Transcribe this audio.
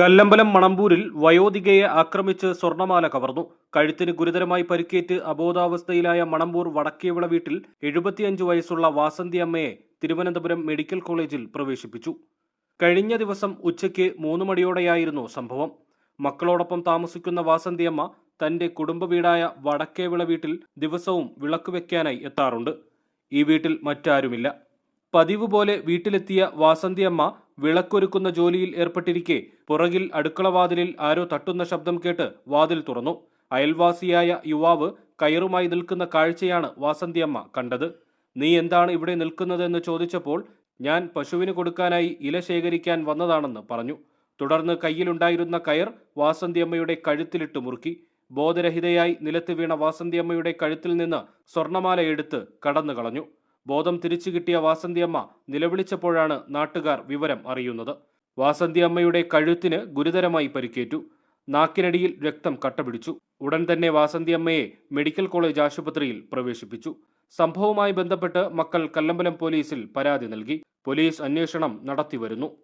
കല്ലമ്പലം മണമ്പൂരിൽ വയോധികയെ ആക്രമിച്ച് സ്വർണമാല കവർന്നു. കഴുത്തിന് ഗുരുതരമായി പരിക്കേറ്റ് അബോധാവസ്ഥയിലായ മണമ്പൂർ വടക്കേവിള വീട്ടിൽ എഴുപത്തിയഞ്ച് വയസ്സുള്ള വാസന്തി അമ്മയെ തിരുവനന്തപുരം മെഡിക്കൽ കോളേജിൽ പ്രവേശിപ്പിച്ചു. കഴിഞ്ഞ ദിവസം ഉച്ചയ്ക്ക് മൂന്ന് മണിയോടെയായിരുന്നു സംഭവം. മക്കളോടൊപ്പം താമസിക്കുന്ന വാസന്തിയമ്മ തന്റെ കുടുംബ വീടായ വടക്കേവിള വീട്ടിൽ ദിവസവും വിളക്ക് വെക്കാനായി എത്താറുണ്ട്. ഈ വീട്ടിൽ മറ്റാരുമില്ല. പതിവ് പോലെ വീട്ടിലെത്തിയ വാസന്തിയമ്മ വിളക്കൊരുക്കുന്ന ജോലിയിൽ ഏർപ്പെട്ടിരിക്കെ പുറകിൽ അടുക്കളവാതിലിൽ ആരോ തട്ടുന്ന ശബ്ദം കേട്ട് വാതിൽ തുറന്നു. അയൽവാസിയായ യുവാവ് കയറുമായി നിൽക്കുന്ന കാഴ്ചയാണ് വാസന്തിയമ്മ കണ്ടത്. നീ എന്താണ് ഇവിടെ നിൽക്കുന്നതെന്ന് ചോദിച്ചപ്പോൾ ഞാൻ പശുവിന് കൊടുക്കാനായി ഇല ശേഖരിക്കാൻ വന്നതാണെന്ന് പറഞ്ഞു. തുടർന്ന് കയ്യിലുണ്ടായിരുന്ന കയർ വാസന്തിയമ്മയുടെ കഴുത്തിലിട്ട് മുറുക്കി. ബോധരഹിതയായി നിലത്ത് വീണ വാസന്തിയമ്മയുടെ കഴുത്തിൽ നിന്ന് സ്വർണമാല എടുത്ത് കടന്നു കളഞ്ഞു ബോധം തിരിച്ചു കിട്ടിയ വാസന്തിയമ്മ നിലവിളിച്ചപ്പോഴാണ് നാട്ടുകാർ വിവരം അറിയുന്നത്. വാസന്തിയമ്മയുടെ കഴുത്തിന് ഗുരുതരമായി പരിക്കേറ്റു. നാക്കിനടിയിൽ രക്തം കട്ടപിടിച്ചു. ഉടൻ തന്നെ വാസന്തിയമ്മയെ മെഡിക്കൽ കോളേജ് ആശുപത്രിയിൽ പ്രവേശിപ്പിച്ചു. സംഭവവുമായി ബന്ധപ്പെട്ട് മക്കൾ കല്ലമ്പലം പോലീസിൽ പരാതി നൽകി. പോലീസ് അന്വേഷണം നടത്തിവരുന്നു.